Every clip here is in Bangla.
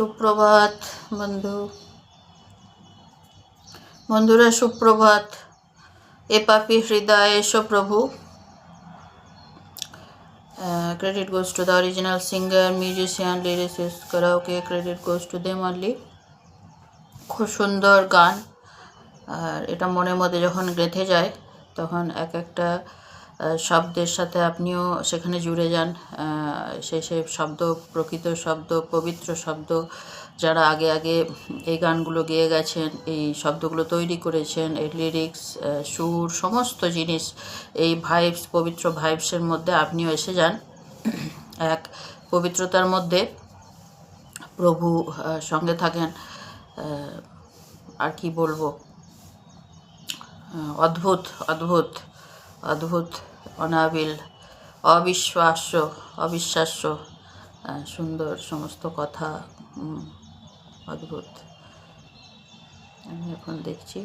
সুপ্রভাত, বন্ধু। বন্ধুরা, সুপ্রভাত। এ পাপি হৃদয় এসো প্রভু। Credit goes to the original singer musician lyricist karaoke credit goes to them only খুব সুন্দর গান। আর এটা মনের মধ্যে যখন গেঁথে যায়, তখন এক একটা শব্দের সাথে আপনিও সেখানে জুড়ে যান। সে সে শব্দ, প্রকৃত শব্দ, পবিত্র শব্দ, যারা আগে আগে এই গানগুলো গেয়ে গেছেন, এই শব্দগুলো তৈরি করেছেন, এই লিরিক্স সুর, সমস্ত জিনিস, এই ভাইবস পবিত্র ভাইবসের মধ্যে আপনিও এসে যান। এক, পবিত্রতার মধ্যে প্রভু সঙ্গে থাকেন। আর কি বলব? অদ্ভুত অদ্ভুত অদ্ভুত অনাবিল, অবিশ্বাস্য অবিশ্বাস্য সুন্দর সমস্ত কথা অদ্ভুত। আমি এখন দেখছি।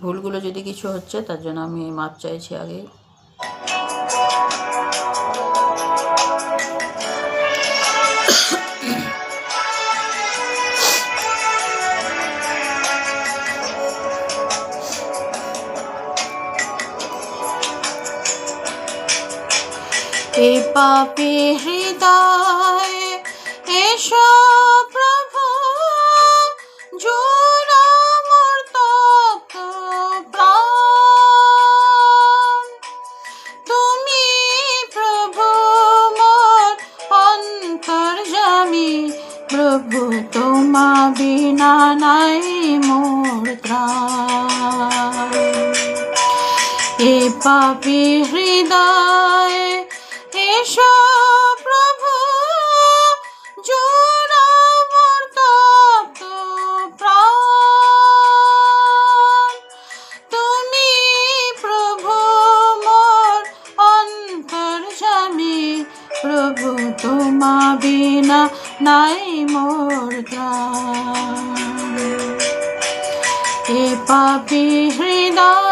ভুলগুলো যদি কিছু হচ্ছে, তার জন্য আমি মাপ চাইছি আগে। এ পাপি হৃদয়, এসো প্রভু তুমি প্রভু প্রভু তোমা বিনা নাই মোর ত্রাণ। এ পাপি হৃদয় এসো প্রভু তুমি প্রভু মোর অন্তর্জামী প্রভু তোমা বিনা নাই মোর এ পাপি হৃদয়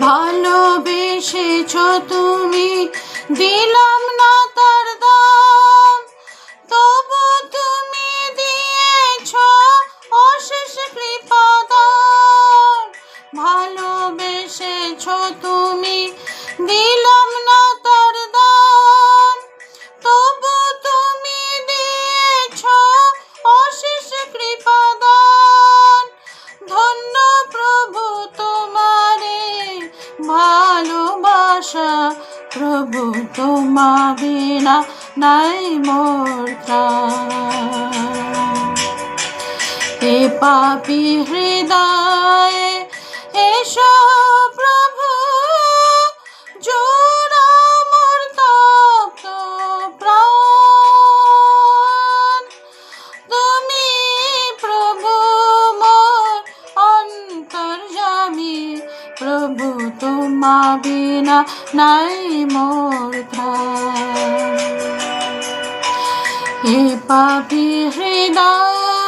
ভালোবেসেছ তুমি। দিলাম না ভালোবাসা, প্রভু তোমা বিনা নাই মোর। এ পাপি হৃদয় এসো প্রভু, জোড়া মোর তপ্ত প্রাণ তুমি প্রভু মোর অন্তর্জামী প্রভু তোমা বিনা নাই মোর ত্রাণ হে পাপি হৃদয়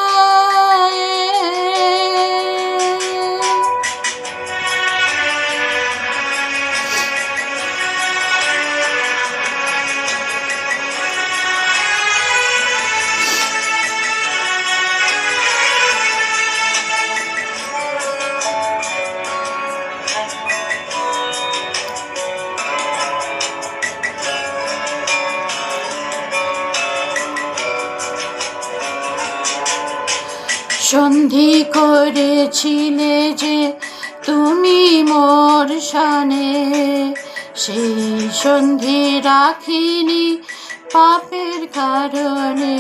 সন্ধি করেছিলে যে তুমি মোর শানে। সেই সন্ধি রাখিনি পাপের কারণে।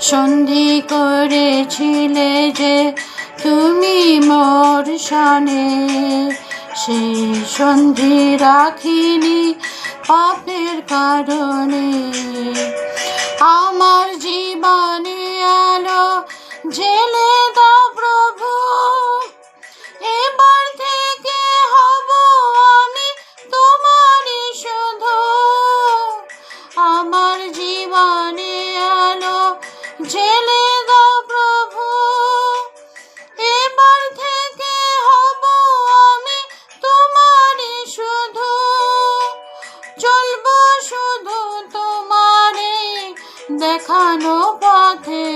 সন্ধি করেছিলে যে তুমি মোর শানে। সেই সন্ধি রাখিনি পাপের কারণে। দেখানো পথে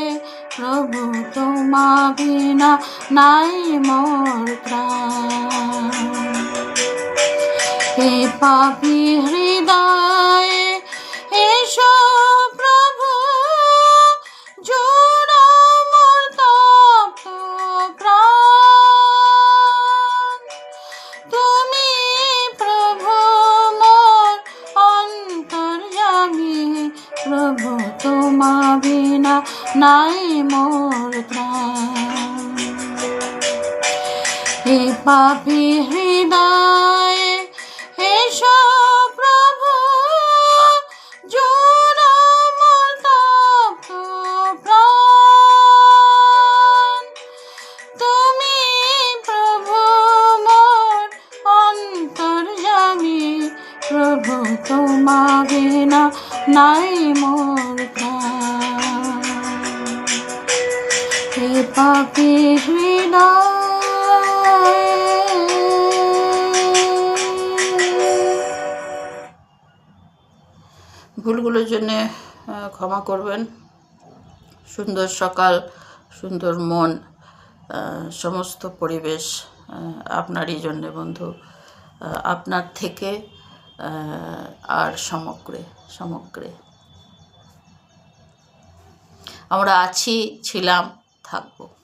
প্রভু তোমা বিনা নাই মোর প্রাণ। হৃদয় এসব নাই মোর ত্রাণ হে পাপি হৃদয় এসো প্রভু জোড়া মোর প্রাণ। তুমি প্রভু মোর অন্তর্যামী, প্রভু তোমা বিনা নাই মোর ভুলগুলোর জন্যে ক্ষমা করবেন। সুন্দর সকাল, সুন্দর মন সমস্ত পরিবেশ আপনারই জন্যে বন্ধু আপনার থেকে আর সমগ্রে সমগ্রে। আমরা আছি, ছিলাম থাকব।